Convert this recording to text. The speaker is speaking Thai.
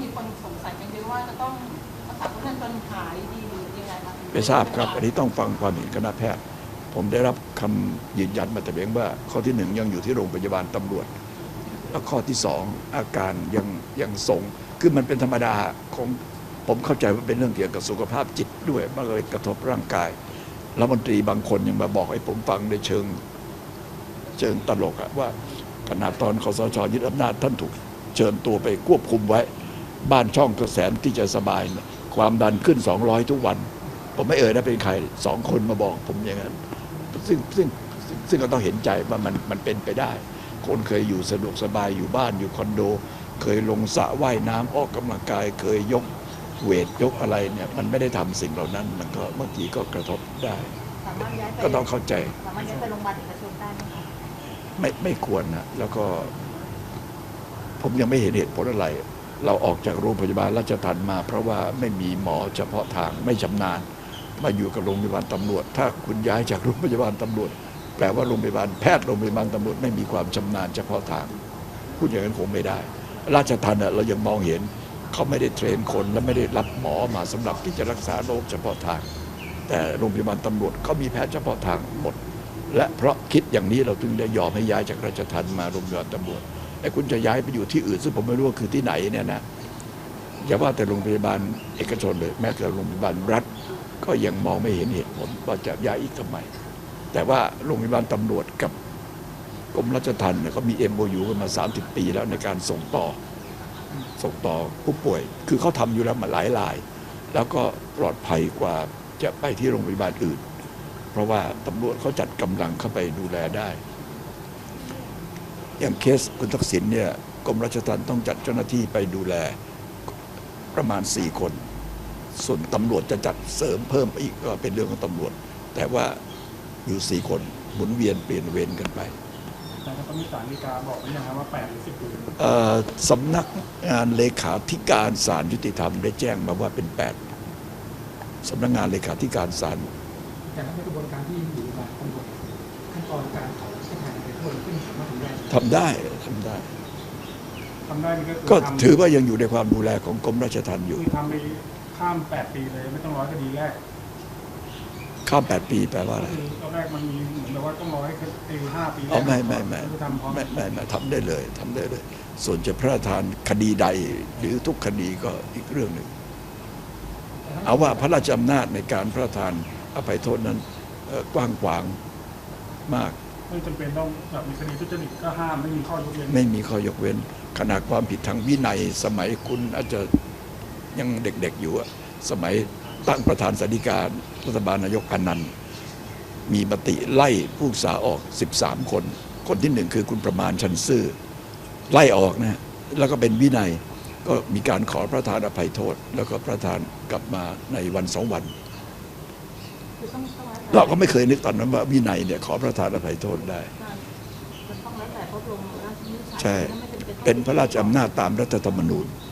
มีคนสงสัยกันเยอะว่าจะต้องรักษาผู้นั้นจนหายดีหรือยังไงคะไม่ทราบครับอันนี้ต้องฟังความเห็นคณะแพทย์ ผมได้รับคำยืนยันมาแต่เพียงว่า ข้อที่หนึ่งยังอยู่ที่โรงพยาบาลตำรวจ แล้วข้อที่สองอาการยังยังทรงคือมันเป็นธรรมดาของผมเข้าใจว่าเป็นเรื่องเกี่ยวกับสุขภาพจิตด้วยมันเลยกระทบร่างกายรัฐมนตรีบางคนยังมาบอกให้ผมฟังในเชิง เชิงตลกอะว่าขนาดตอนคอสชยึดอำนาจท่านถูกเชิญตัวไปควบคุมไว้ บ้านช่องก็แสนที่จะสบายเนี่ยความดันขึ้น 200 ทุกวัน ผมไม่เอ่ยนะเป็นใครสองคนมาบอกผมอย่างนั้นซึ่งซึ่งซึ่งซึ่งก็ต้องเห็นใจว่ามันมันเป็นไปได้ คนเคยอยู่สะดวกสบายอยู่บ้านอยู่คอนโด เคยลงสระว่ายน้ำออกกำลังกาย เคยยกเวทยกอะไรเนี่ยมันไม่ได้ทำสิ่งเหล่านั้น มันก็บางทีก็กระทบได้สามารถย้ายไปก็ต้องเข้าใจสามารถย้ายไปโรงพยาบาลเอกชนได้ไหมคะไม่ไม่ควรนะแล้วก็ ผมยังไม่เห็นเหตุผลอะไร เราออกจากโรงพยาบาลราชทัณฑ์มา เพราะว่าไม่มีหมอเฉพาะทางไม่ชำนาญ มาอยู่กับโรงพยาบาลตำรวจ ถ้าคุณย้ายจากโรงพยาบาลตำรวจ แปลว่าโรงพยาบาลแพทย์โรงพยาบาลตำรวจไม่มีความชำนาญเฉพาะทางพูดอย่างนั้นคงไม่ได้ ราชทันเรายังมองเห็นเขาไม่ได้เทรนคนและไม่ได้รับหมอมาสำหรับที่จะรักษาโรคเฉพาะทาง แต่โรงพยาบาลตำรวจเขามีแพทย์เฉพาะทางหมด และเพราะคิดอย่างนี้เราถึงได้ยอมให้ย้ายจากราชทัณฑ์มาโรงพยาบาลตำรวจ ไอ้คุณจะย้ายไปอยู่ที่อื่น ซึ่งผมไม่รู้ว่าคือที่ไหนเนี่ยนะอย่าว่าแต่โรงพยาบาลเอกชนเลย แม้แต่โรงพยาบาลรัฐ ก็ยังมองไม่เห็นเหตุผลว่าจะย้ายอีกทำไม แต่ว่าโรงพยาบาลตำรวจกับกรมราชทัณฑ์เนี่ยเขามี MOU กันมา 30 ปีแล้วในการส่งต่อ ส่งต่อผู้ป่วย คือเขาทำอยู่แล้วมาหลายราย แล้วก็ปลอดภัยกว่าจะไปที่โรงพยาบาลอื่น เพราะว่าตำรวจเขาจัดกำลังเข้าไปดูแลได้ อย่างเคสคุณทักษิณเนี่ยกรมราชทัณฑ์ต้องจัดเจ้าหน้าที่ไปดูแลประมาณ 4 คน ส่วนตำรวจจะจัดเสริมเพิ่มอีกก็เป็นเรื่องของตำรวจ แต่ว่าอยู่สี่คนหมุนเวียนเปลี่ยนเวรกันไปแต่ตอนนี้ศาลฎีกาบอกไว้ยังครับว่า8หรือ10เดือนเอ่อสำนักงานเลขาธิการศาลยุติธรรมได้แจ้งมาว่าเป็นแปดสำนักงานเลขาธิการศาลแต่ถ้าในกระบวนการที่อยู่มาตำรวจขั้นตอนการ ทำได้ทำได้ทำได้ ทำได้นี่ก็คือก็ทำถือว่ายังอยู่ในความดูแลของกรมราชทัณฑ์อยู่ คือทำไปข้าม8ปีเลยไม่ต้องร้อยคดีแรกข้ามแปดปีแปลว่าอะไรคือตอนแรกมันมีเหมือนแบบว่าต้องร้อยคดีห้าปีแรกอ๋อไม่ไม่ไม่คือทำพร้อมไม่ไม่ไม่ทำได้เลยทำได้เลย ส่วนจะพระราชทานคดีใด หรือทุกคดีก็อีกเรื่องหนึ่งเอาว่าพระราชอำนาจในการพระราชทานอภัยโทษนั้นเอ่อกว้างขวางมาก ไม่จำเป็นต้องแบบมีคดีทุจริตก็ห้ามไม่มีข้อยกเว้นไม่มีข้อยกเว้น ขนาดความผิดทางวินัยสมัยคุณอาจจะยังเด็กๆอยู่อะสมัยตั้งประธานสาธิการรัฐบาลนายกอนันต์มีมติไล่ผู้ศึกษาออก 13 คน คนที่หนึ่งคือคุณประมาณชันซื่อ ไล่ออกนะแล้วก็เป็นวินัยก็มีการขอพระทานอภัยโทษ แล้วก็พระทานกลับมาในวันสองวัน เราก็ไม่เคยนึกตอนนั้นว่าวินัยเนี่ยขอพระทานอภัยโทษได้มันต้องแล้วแต่พระบรมราชนิชัยใช่ถ้าไม่จำต้องเป็นพระราชอำนาจตามรัฐธรรมนูญค